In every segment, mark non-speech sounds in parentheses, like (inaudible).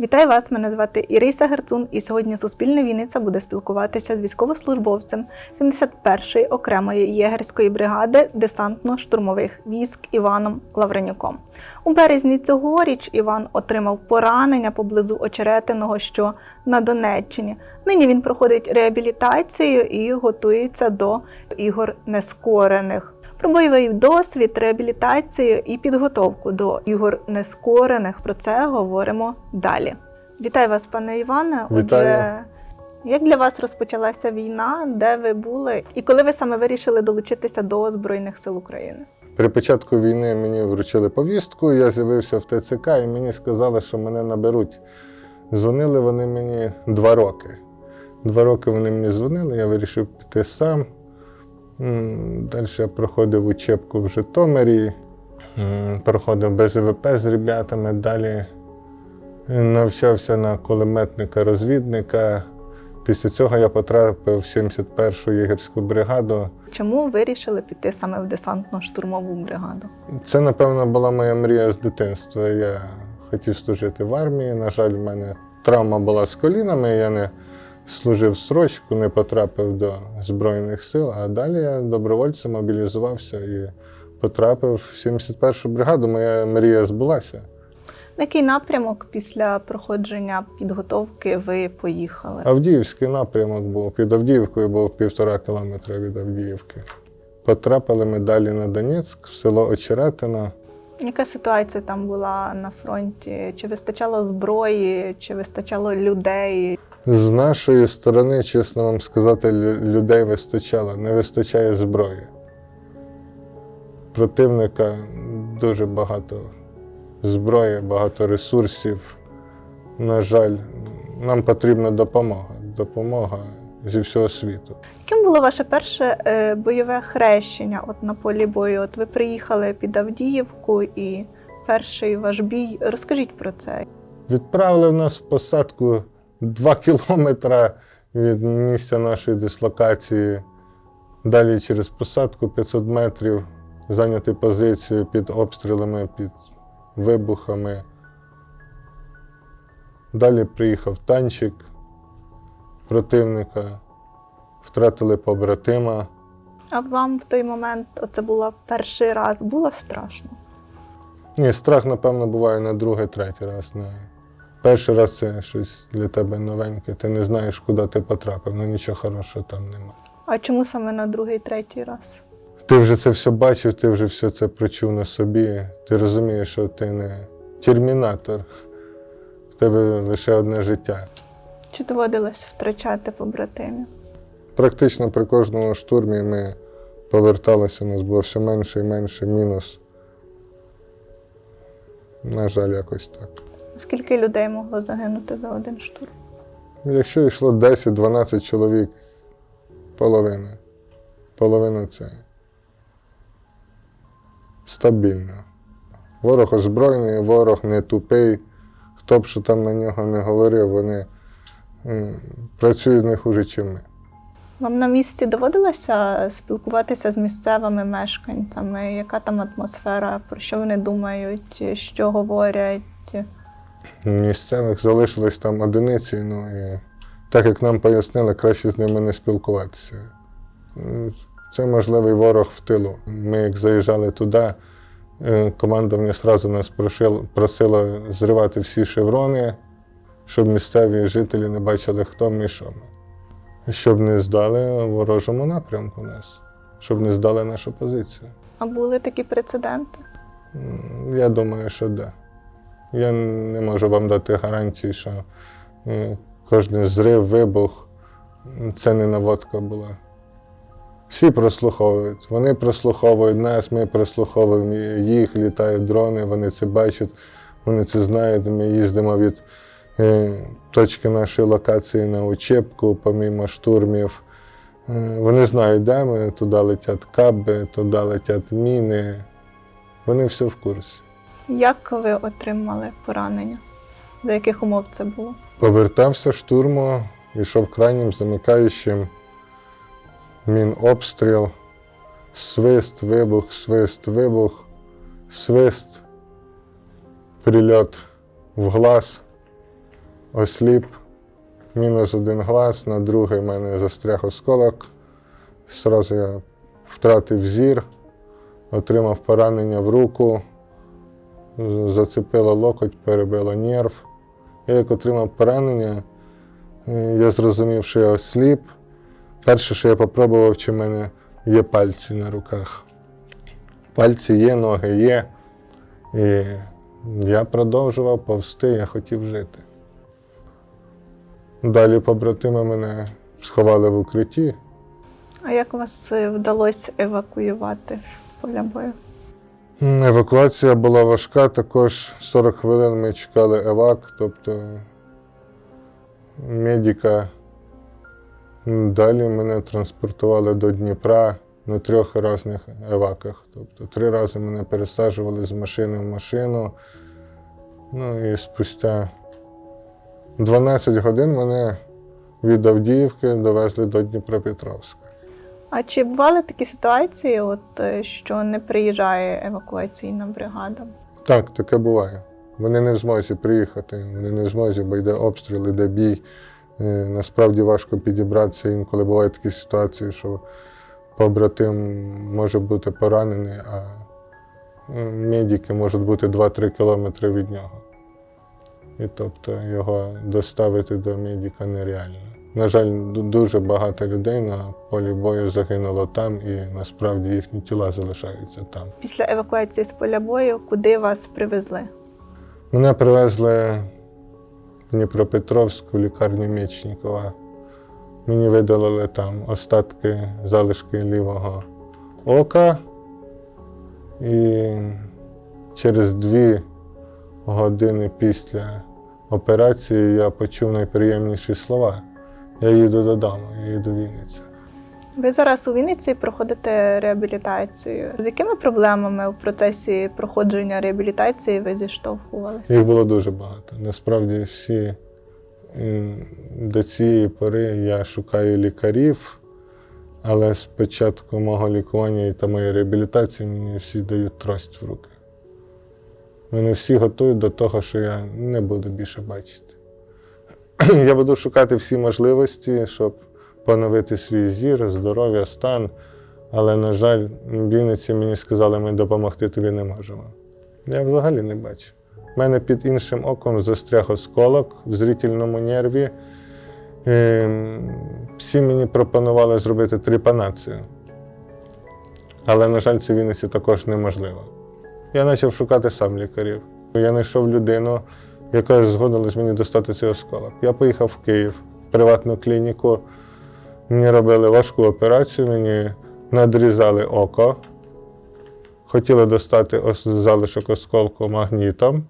Вітаю вас! Мене звати Іриса Герцун, і сьогодні Суспільне Вінниця буде спілкуватися з військовослужбовцем 71-ї окремої єгерської бригади десантно-штурмових військ Іваном Лавренюком. У березні цьогоріч Іван отримав поранення поблизу Очеретиного, що на Донеччині. Нині він проходить реабілітацію і готується до ігор нескорених. Про бойовий досвід, реабілітацію і підготовку до ігор нескорених. Про це говоримо далі. Вітаю вас, пане Іване. Вітаю. Отже, як для вас розпочалася війна, де ви були, і коли ви саме вирішили долучитися до Збройних сил України? При початку війни мені вручили повістку, я з'явився в ТЦК і мені сказали, що мене наберуть. Дзвонили вони мені два роки. Два роки вони мені дзвонили, я вирішив піти сам. Далі я проходив учебку в Житомирі, проходив без ВП з ребятами, далі навчався на кулеметника-розвідника. Після цього я потрапив в 71-ю єгерську бригаду. Чому вирішили піти саме в десантно-штурмову бригаду? Це, напевно, була моя мрія з дитинства. Я хотів служити в армії. На жаль, в мене травма була з колінами, я не служив строчку, не потрапив до Збройних сил, а далі я добровольцем мобілізувався і потрапив в 71-ю бригаду. Моя мрія збулася. На який напрямок після проходження підготовки ви поїхали? Авдіївський напрямок був під Авдіївкою, був півтора кілометра від Авдіївки. Потрапили ми далі на Донецьк, в село Очеретино. Яка ситуація там була на фронті? Чи вистачало зброї, чи вистачало людей? З нашої сторони, чесно вам сказати, людей вистачало, не вистачає зброї. Противника дуже багато зброї, багато ресурсів. На жаль, нам потрібна допомога. Допомога зі всього світу. Яким було ваше перше е, бойове хрещення от на полі бою? От ви приїхали під Авдіївку і перший ваш бій. Розкажіть про це. Відправили в нас в посадку 2 (laughs) кілометри від місця нашої дислокації. Далі через посадку 500 метрів зайняти позицію під обстрілами, під вибухами. Далі приїхав танчик противника, втратили побратима. А вам в той момент, це було перший раз, було страшно? Ні, страх, напевно, буває на другий, третій раз. Не. Перший раз це щось для тебе новеньке, ти не знаєш, куди ти потрапив, ну нічого хорошого там нема. А чому саме на другий, третій раз? Ти вже це все бачив, ти вже все це прочув на собі. Ти розумієш, що ти не термінатор, в тебе лише одне життя. Чи доводилось втрачати побратимів? Практично при кожному штурмі ми поверталися, у нас було все менше і менше мінус. На жаль, якось так. Скільки людей могло загинути за один штурм? Якщо йшло 10-12 чоловік, половина. Половина це стабільно. Ворог озброєний, ворог не тупий. Хто б що там на нього не говорив, вони працюють не хуже, ніж ми. Вам на місці доводилося спілкуватися з місцевими мешканцями? Яка там атмосфера, про що вони думають, що говорять? Місцевих залишились там одиниці, ну і так як нам пояснили, краще з ними не спілкуватися. Це можливий ворог в тилу. Ми як заїжджали туди, е, командування одразу нас просило зривати всі шеврони, щоб місцеві жителі не бачили, хто ми і що ми. Щоб не здали ворожому напрямку нас, щоб не здали нашу позицію. А були такі прецеденти? Я думаю, що да. Я не можу вам дати гарантії, що е, кожен зрив, вибух це не наводка була. Всі прослуховують. Вони прослуховують нас, ми прослуховуємо їх, літають дрони, вони це бачать, вони це знають. Ми їздимо від е, точки нашої локації на учебку, помімо штурмів. Е, вони знають, де ми, туди летять каби, туди летять міни. Вони все в курсі. Як ви отримали поранення? За яких умов це було? Повертався штурму, йшов крайнім замикаючим. Мінобстріл, свист, вибух, свист, вибух, свист, прильот в глаз. осліп, мінус один глаз, на другий в мене застряг осколок. Зразу я втратив зір, отримав поранення в руку, з- зацепило локоть, перебило нерв. Я як отримав поранення, е, я зрозумів, що я осліп. Перше, що я попробував, чи в мене є пальці на руках. Пальці є, ноги є. І я продовжував повсти, я хотів жити. Далі побратими мене сховали в укритті. А як вас е, вдалося евакуювати з поля бою? Евакуація була важка, також 40 хвилин ми чекали евак, тобто медика. Далі мене транспортували до Дніпра на трьох різних еваках. Тобто три рази мене пересаджували з машини в машину. Ну і спустя 12 годин мене від Авдіївки довезли до Дніпропетровська. А чи бували такі ситуації, от, е, що не приїжджає евакуаційна бригада? Так, таке буває. Вони не в змозі приїхати, вони не в змозі, бо йде обстріл, йде бій. Е, Насправді важко підібратися. Інколи бувають такі ситуації, що побратим може бути поранений, а е, медики можуть бути 2-3 кілометри від нього. І тобто його доставити до медика нереально. На жаль, дуже багато людей на полі бою загинуло там, і насправді їхні тіла залишаються там. Після евакуації з поля бою, куди вас привезли? Мене привезли в Дніпропетровську лікарню Мечникова. Мені видалили там остатки залишки лівого ока. І через дві години після операції я почув найприємніші слова. Я їду додому, я їду в Вінницю. Ви зараз у Вінниці проходите реабілітацію. З якими проблемами в процесі проходження реабілітації ви зіштовхувалися? Їх було дуже багато. Насправді всі до цієї пори я шукаю лікарів, але з початку мого лікування та моєї реабілітації мені всі дають трость в руки. Мене всі готують до того, що я не буду більше бачити. (clears throat) Я буду шукати всі можливості, щоб поновити свій зір, здоров'я, стан. Але, на жаль, в Вінниці мені сказали, ми допомогти тобі не можемо. Я взагалі не бачу. У мене під іншим оком застряг осколок в зрительному нерві. Ем, Всі мені пропонували зробити трепанацію. Але, на жаль, це в Вінниці також неможливо. Я почав шукати сам лікарів. Я знайшов людину, яка згодилась мені достати цей осколок. Я поїхав в Київ, в приватну клініку. Мені робили важку операцію, мені надрізали око. Хотіли достати залишок осколку магнітом,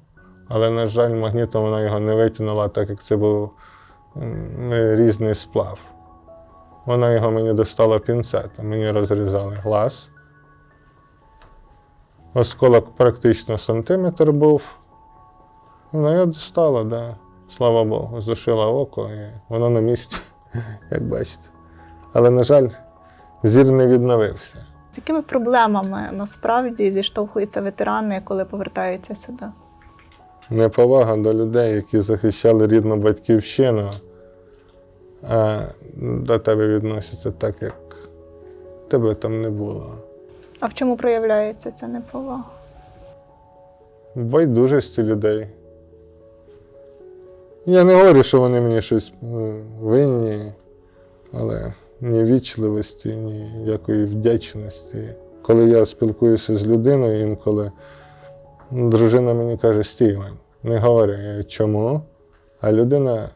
але, на жаль, магнітом вона його не витягнула, так як це був різний сплав. Вона його мені достала пінцетом, мені розрізали глаз. Осколок практично сантиметр був. Вона його достала, да. слава Богу, зашила око і воно на місці, (laughs) як бачите. Але, на жаль, зір не відновився. З якими проблемами насправді зіштовхуються ветерани, коли повертаються сюди? неповага до людей, які захищали рідну батьківщину, а до тебе відносяться так, як тебе там не було. А в чому проявляється ця неповага? В байдужості людей. Я не говорю, що вони мені щось винні, але ні вічливості, ні якої вдячності. Коли я спілкуюся з людиною інколи, дружина мені каже, стій, не говори, чому? А людина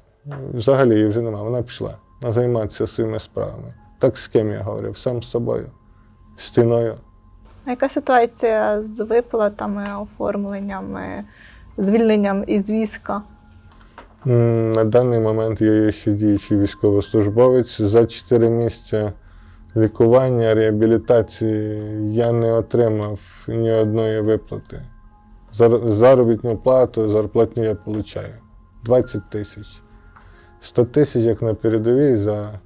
взагалі її вже нема, вона пішла займатися своїми справами. Так з ким я говорив? Сам з собою, стіною. А яка ситуація з виплатами, оформленнями, звільненням із війська? На даний момент я є ще діючий військовослужбовець. За 4 місяці лікування, реабілітації я не отримав ні одної виплати. Зар- Заробітну плату, зарплатню я отримую 20 тисяч. 100 тисяч, як на передовій, за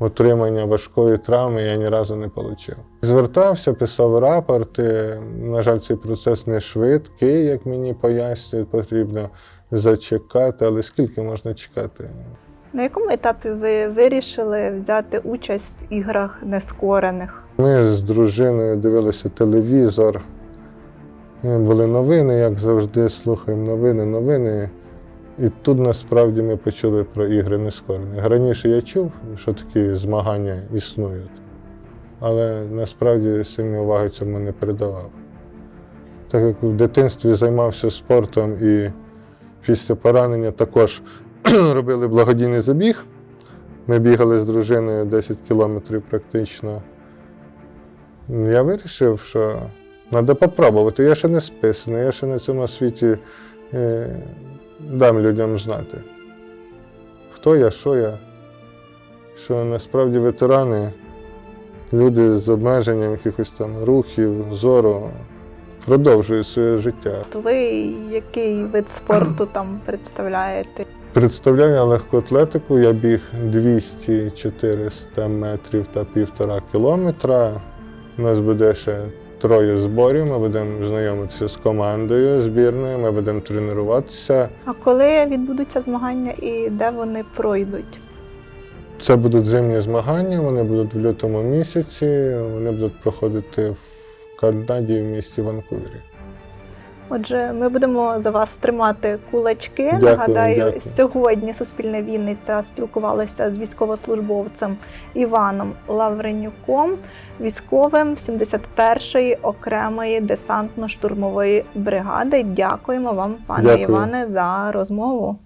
отримання важкої травми я ні разу не отримав. Звертався, писав рапорти. На жаль, цей процес не швидкий, як мені пояснюють, потрібно зачекати, але скільки можна чекати? На якому етапі ви вирішили взяти участь в іграх нескорених? Ми з дружиною дивилися телевізор. Були новини, як завжди, слухаємо новини, новини. І тут насправді ми почули про ігри нескорених. Раніше я чув, що такі змагання існують, але насправді сильно уваги цьому не передавав. Так як в дитинстві займався спортом і після поранення також (clears throat) робили благодійний забіг. Ми бігали з дружиною 10 кілометрів практично. Я вирішив, що треба попробувати. Я ще не списаний, я ще на цьому світі е, дам людям знати, хто я, що я. Що насправді ветерани, люди з обмеженням якихось там рухів, зору, продовжують своє життя. Ви який вид спорту там представляєте? Представляю я легку я біг 200-400 метрів та півтора кілометра. У нас буде ще троє зборів. Ми будемо знайомитися з командою збірною, ми будемо тренуватися. А коли відбудуться змагання і де вони пройдуть? Це будуть зимні змагання, вони будуть в лютому місяці, вони будуть проходити в Канаді в місті Ванкувері. Отже, ми будемо за вас тримати кулачки. Дякую, Нагадаю, дякую. сьогодні Суспільне Вінниця спілкувалася з військовослужбовцем Іваном Лавренюком, військовим 71-ї окремої десантно-штурмової бригади. Дякуємо вам, пане Дякую. Іване, за розмову.